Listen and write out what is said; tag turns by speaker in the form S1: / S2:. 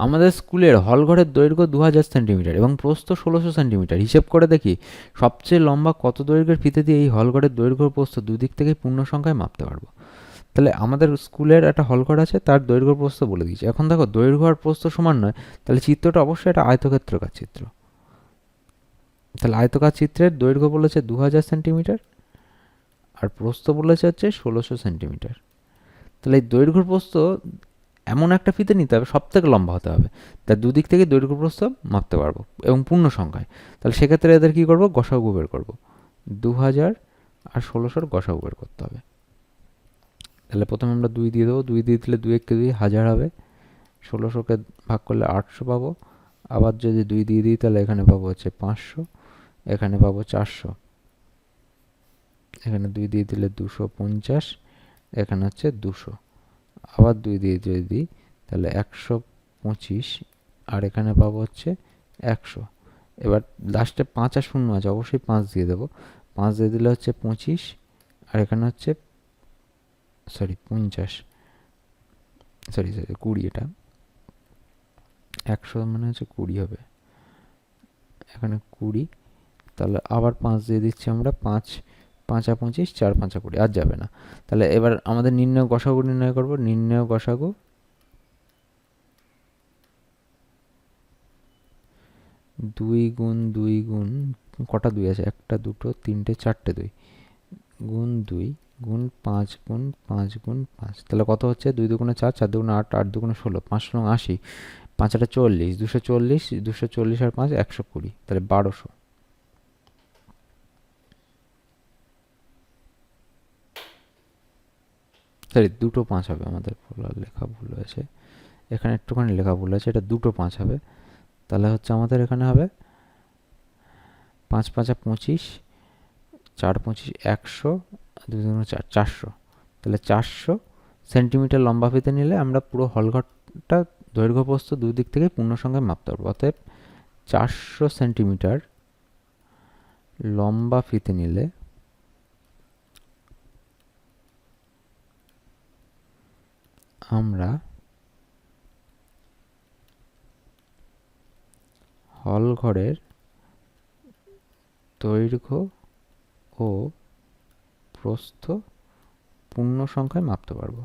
S1: আমাদের স্কুলের হলঘরের দৈর্ঘ্য দু হাজার সেন্টিমিটার এবং প্রস্থ ষোলোশো সেন্টিমিটার। হিসেব করে দেখি, সবচেয়ে লম্বা কত দৈর্ঘ্যের ফিতে দিয়ে এই হলঘরের দৈর্ঘ্য প্রস্থ দুদিক থেকে পূর্ণ সংখ্যায় মাপতে পারব? তাহলে আমাদের স্কুলের একটা হলঘর আছে, তার দৈর্ঘ্য প্রস্থ বলে দিয়েছে। এখন দেখো, দৈর্ঘ্য আর প্রস্থ সমান নয়, তাহলে চিত্রটা অবশ্যই একটা আয়তক্ষেত্রকার চিত্র। তাহলে আয়তকার চিত্রের দৈর্ঘ্য বলেছে দু হাজার সেন্টিমিটার আর প্রস্থ বলেছে হচ্ছে ষোলোশো সেন্টিমিটার। তাহলে এই দৈর্ঘ্য প্রস্থ এমন একটা ফিতে নিতে হবে সব থেকে লম্বা হতে হবে। তার দুদিক থেকে দৈর্ঘ্য প্রস্থ মাপতে পারব এবং পূর্ণ সংখ্যায় তাহলে সেক্ষেত্রে এদের কী করব? গসাগু বের করব। দু হাজার আর ষোলোশোর গসাগু বের করতে হবে। তাহলে প্রথমে আমরা দুই দিয়ে দেবো। দুই দিয়ে দিলে দুই এককে দুই হাজার হবে। ষোলোশোকে ভাগ করলে আটশো পাবো। আবার যদি দুই দিয়ে দিই, তাহলে এখানে পাবো হচ্ছে পাঁচশো। এখানে পাবো চারশো। এখানে দুই দিয়ে দিলে দুশো পঞ্চাশ। এখানে হচ্ছে দুশো। আবার দুই দিয়ে যদি দিই, তাহলে একশো পঁচিশ, আর এখানে পাবো হচ্ছে একশো। এবার লাস্টে পাঁচ আর শূন্য আছে, অবশ্যই পাঁচ দিয়ে দেবো। পাঁচ দিয়ে দিলে হচ্ছে পঁচিশ, আর এখানে হচ্ছে সরি পঞ্চাশ। সরি সরি কুড়ি এটা। একশো মানে হচ্ছে কুড়ি হবে। এখানে কুড়ি, তাহলে আবার পাঁচ দিয়ে দিচ্ছি আমরা পাঁচ। পাঁচা পঁচিশ, চার পাঁচা কুড়ি, আর যাবে না। তাহলে এবার আমাদের নির্ণয়, গসাগু নির্ণয় করব। নির্ণয়, গসাগু। দুই গুণ দুই গুণ, কটা দুই আছে? একটা, দুটো, তিনটে, চারটে দুই। গুণ দুই, গুণ পাঁচ গুণ পাঁচ গুণ পাঁচ। তাহলে কত হচ্ছে? দুই দুগুণে চার চার দুগুণে আট আট দুগুণে ষোলো, পাঁচ রং আশি। পাঁচটা চল্লিশ, দুশো চল্লিশ দুশো চল্লিশ আর পাঁচ, একশো কুড়ি। তাহলে বারোশো। সরি দুটো পাঁচ হবে আমাদের লেখা ভুল হয়েছে এখানে একটুখানি লেখা ভুল আছে এটা দুটো পাঁচ হবে। তাহলে হচ্ছে আমাদের এখানে হবে পাঁচ পাঁচা পঁচিশ, চার পঁচিশ একশো দুই চার, চারশো। তাহলে চারশো সেন্টিমিটার লম্বা ফিতে নিলে আমরা পুরো হলঘরটা দৈর্ঘ্য প্রস্থ দুই দিক থেকে পূর্ণ সঙ্গে মাপতে পারব অতএব চারশো সেন্টিমিটার লম্বা ফিতে নিলে আমরা হল ঘরের দৈর্ঘ্য ও প্রস্থ পূর্ণ সংখ্যায় মাপতে পারব।